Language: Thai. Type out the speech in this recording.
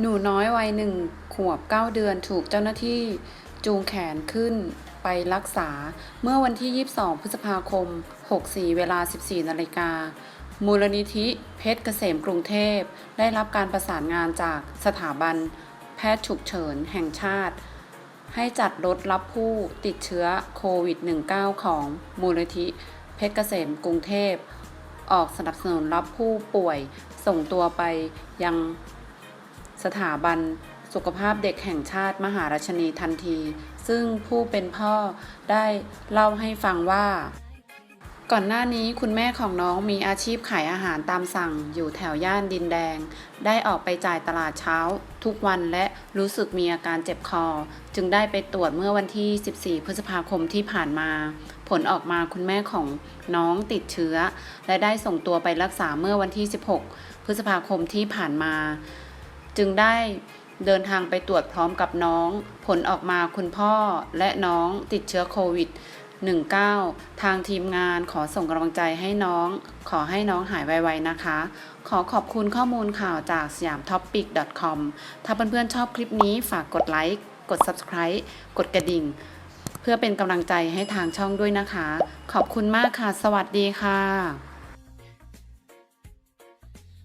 หนูน้อยวัยหนึ่งขวบเก้าเดือนถูกเจ้าหน้าที่จูงแขนขึ้นไปรักษาเมื่อวันที่ 22 พฤษภาคม 64 เวลา 14 นาฬิกา มูลนิธิเพชรเกษมกรุงเทพ ได้รับการประสานงานจากสถาบัน แพทย์ฉุกเฉินแห่งชาติ ให้จัดรถรับผู้ติดเชื้อโควิด -19 ของมูลนิธิเพชรเกษมกรุงเทพ ออกสนับสนุนรับผู้ป่วยส่งตัวไปยัง สถาบันสุขภาพเด็กแห่งชาติมหาราชนีทันที ซึ่งผู้เป็นพ่อได้เล่าให้ฟังว่า ก่อนหน้านี้คุณแม่ของน้องมีอาชีพขายอาหารตามสั่งอยู่แถวย่านดินแดง ได้ออกไปจ่ายตลาดเช้า ทุกวันและรู้สึกมีอาการเจ็บคอ จึงได้ไปตรวจเมื่อวันที่ 14 พฤษภาคมที่ผ่านมา ผลออกมาคุณแม่ของน้องติดเชื้อ และได้ส่งตัวไปรักษาเมื่อวันที่ 16 พฤษภาคมที่ผ่านมา จึงได้เดินทางไปตรวจพร้อมกับน้อง ผลออกมาคุณพ่อและน้องติดเชื้อโควิด 19 ทางทีมงานขอส่งกำลังใจให้น้อง ขอให้น้องหายไวๆนะคะ ขอขอบคุณข้อมูลข่าวจากสยามท็อปปิก .com ถ้าเพื่อนๆชอบคลิปนี้ฝากกดไลค์ กด Subscribe กดกระดิ่ง เพื่อเป็นกำลังใจให้ทางช่องด้วยนะคะ ขอบคุณมากค่ะ สวัสดีค่ะ